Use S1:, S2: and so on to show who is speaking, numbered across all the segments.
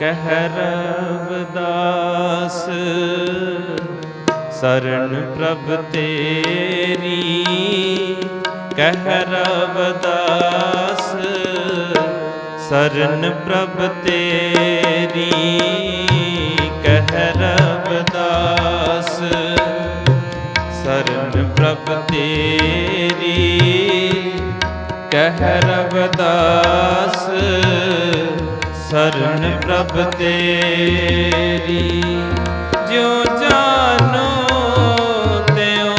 S1: ਕਹਿ ਰਵਦਾਸ ਸਰਨ ਪ੍ਰਭ ਤੇਰੀ ਕਹਿ ਰਵਦਾਸ ਸਰਨ ਪ੍ਰਭ ਤੇਰੀ ਕਹਿ ਰਵਦਾਸ ਸਰਨ ਪ੍ਰਭ ਤੇਰੀ ਕਹਿ ਰਵਦਾਸ ਸਰਨ ਪ੍ਰਭ ਤੇਰੀ, ਜਿਉ ਜਾਨੋ ਤਿਉ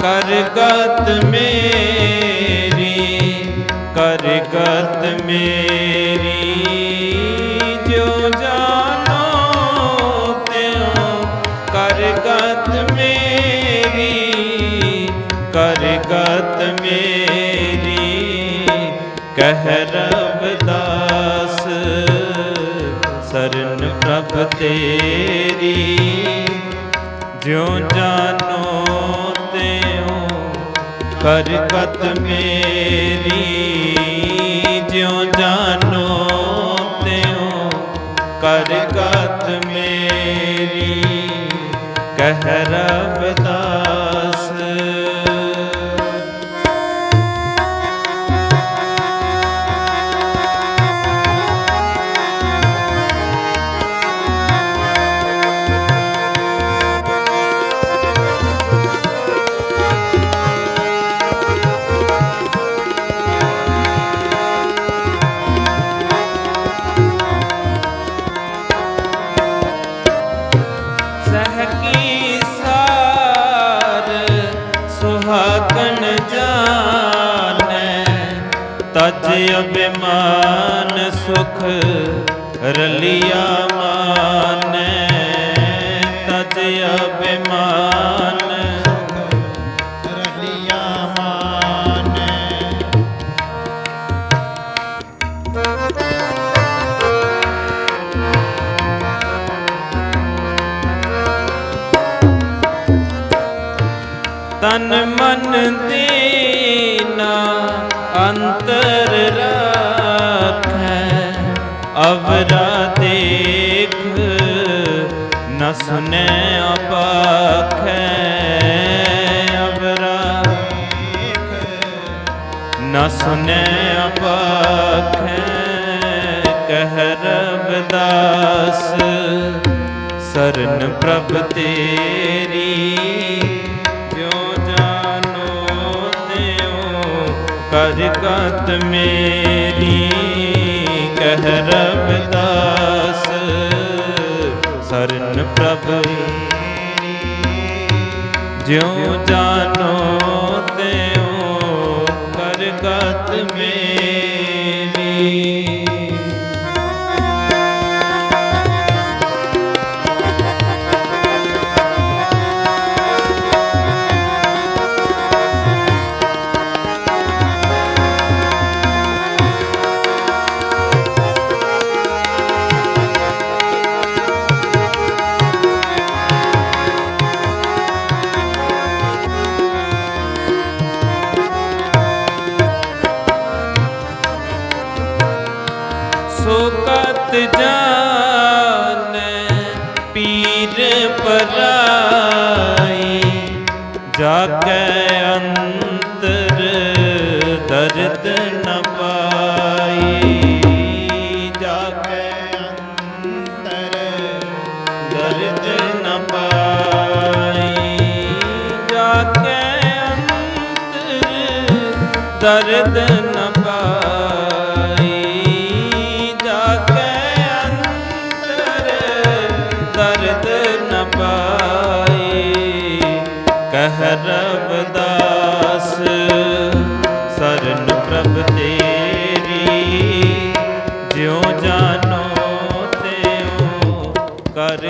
S1: ਕਰ ਮੇਰੀ ਕਰ ਮੇਰੀ, ਜਿਉ ਜਾਨੋ ਤਿਉ ਕਰ ਮੇਰੀ ਕਰ ਮੇਰੀ, ਕਹਿ ਰਵਦਾਸ। ਸਰਨ ਪ੍ਰਭ ਤੇਰੀ, ਜਿਉ ਜਾਨੋ ਤਿਉ ਕਰ ਮੇਰੀ, ਜਿਉ ਜਾਨੋ ਤਿਉ ਕਰ ਮੇਰੀ, ਕਹਿ ਰਵਦਾਸ ਸਹਕੀ ਤਜ ਅਭਿਮਾਨ ਸੁਖ ਰਲਿਆ ਮਾਨੈ। ਤਜ ਅਭਿਮਾਨ
S2: ਰਲਿਆ ਮਾਨੈ
S1: ਤਨ ਮਨ ਦੀਨਾ ਅੰਤ ਅਵਰਾ ਦੇਖ ਨ ਸੁਨੇ ਅਪਾਖੈ ਅਵਰਾ ਨ ਸੁਨੇ ਅਪਾਖੈ, ਕਹਿ ਰਵਦਾਸ, ਸਰਨ ਪ੍ਰਭ ਤੇਰੀ ਜਿਉ ਜਾਨੋ ਤਿਉ, ਕਰ ਗਤ ਮੇਰੀ, ਕਹਿ ਰਵਦਾਸ ਪ੍ਰਭ ਜਿਉ ਜਾਨੋ ਤਿਉ ਕਰ ਮੇਰੀ। ਜਾ ਕੇ ਅੰਤਰ ਦਰਦ ਨ ਪਾਈ। ਜਾ ਕੇ
S2: ਅੰਤਰ
S1: ਦਰਦ ਨ ਪਾਈ। ਜਾ ਕੇ ਅੰਤਰ ਦਰਦ ਨ ਪਾਈ। ਜਿਉ ਜਾਨੋ ਤਿਉ ਕਰ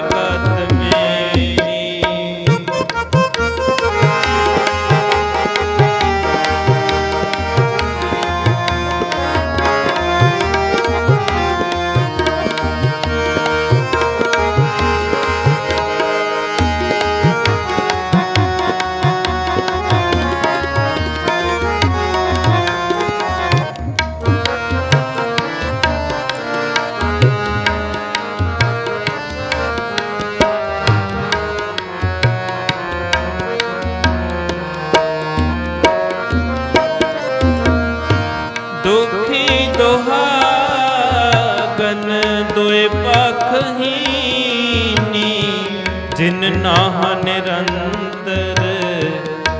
S1: ਨਾਹ ਨਿਰੰਤਰ,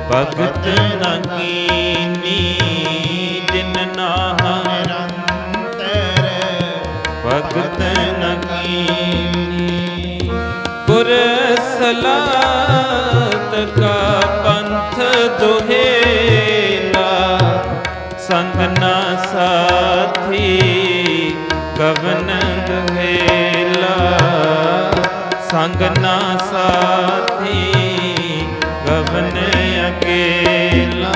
S1: ਭਗਤ ਨ ਕੀਨੀ, ਜਿਨ ਨਾਹ
S2: ਨਿਰੰਤਰ,
S1: ਭਗਤ ਨ ਕੀਨੀ। ਗੁਰ ਸਲਾਤ ਕਾ ਪੰਥ ਦੁਹੇਲਾ ਸੰਗ ਨਾ ਸਾਥੀ ਕਵਨ ਦੁਹੇਲਾ ਸੰਗ ਨਾ ਸਾਥੀ ਕਵਨ ਅਕੇਲਾ।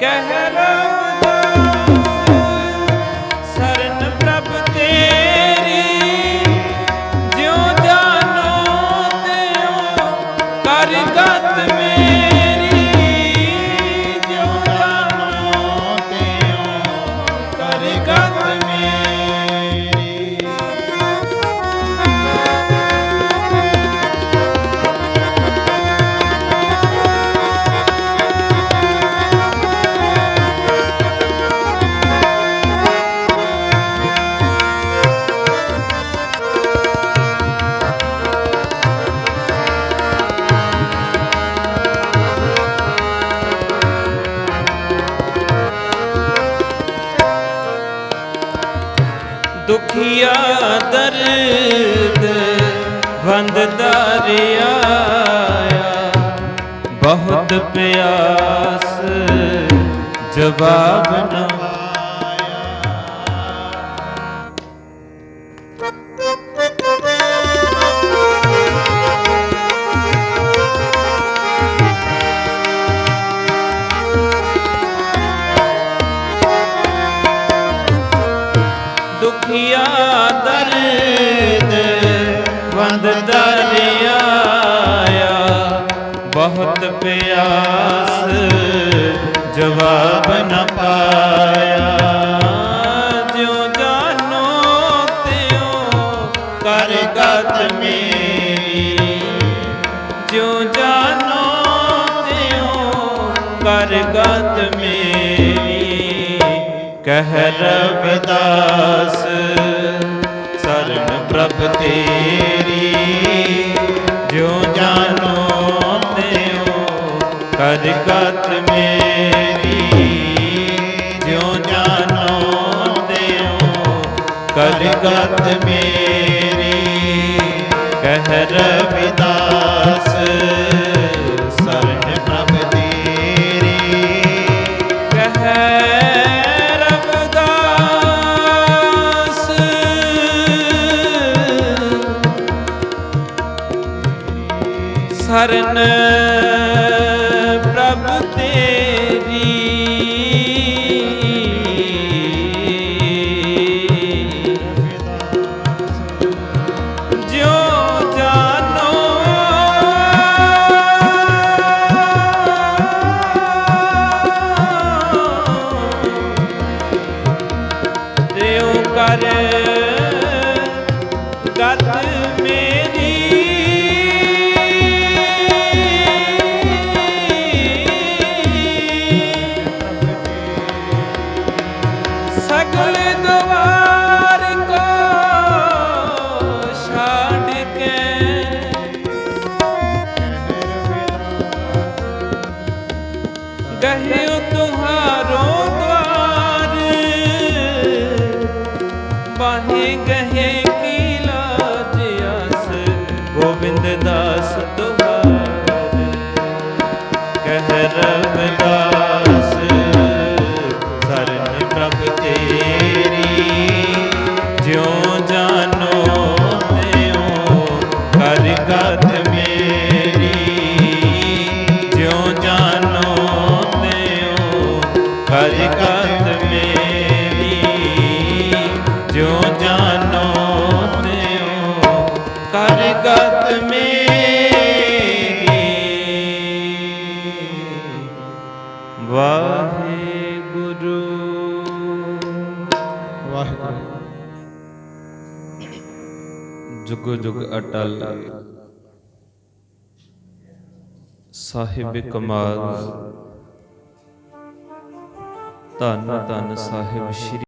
S1: ਕਹਿ ਦੁਖੀਆ ਦਰਦ ਵੰਦ ਦਰਿਆ ਬਹੁਤ ਪਿਆਸ ਜਵਾਬ ਨਾ ਬਹੁਤ ਪਿਆਸ, ਜਵਾਬ ਨ ਪਾਇਆ। ਜਿਉ ਜਾਨੋ ਤਿਉ ਕਰ ਗਤ ਮੇਰੀ। ਜਿਉ ਜਾਨੋ ਤਿਉ ਕਰ ਗਤ ਮੇਰੀ। ਕਹਿ ਰਵਿਦਾਸ, ਸਰਨ ਪ੍ਰਭ ਤੇਰੀ ਕਰ ਮੇਰੀ, ਜਿਉ ਜਾਨੋ ਦਿਓ ਕਰ ਮੇਰੀ ਕਹਿ ਰਵਿਦਾਸ ਸਰਨ
S2: ਪ੍ਰਭ ਤੇਰੀ।
S1: ਕਹਿ ਰਵਿਦਾਸ ਸਰਨ ਗੋਬਿੰਦ ਦਾਸ ਤੁਹਾਰ ਕਹਿ ਰਵਿਦਾਸ ਵਾਹਿਗੁਰੂ।
S2: ਵਾਹਿਗੁਰੂ।
S1: ਜੁਗ ਜੁਗ ਅਟਲ। ਸਾਹਿਬ ਕਮਾਲ। ਧੰਨ ਧੰਨ ਸਾਹਿਬ ਸ਼੍ਰੀ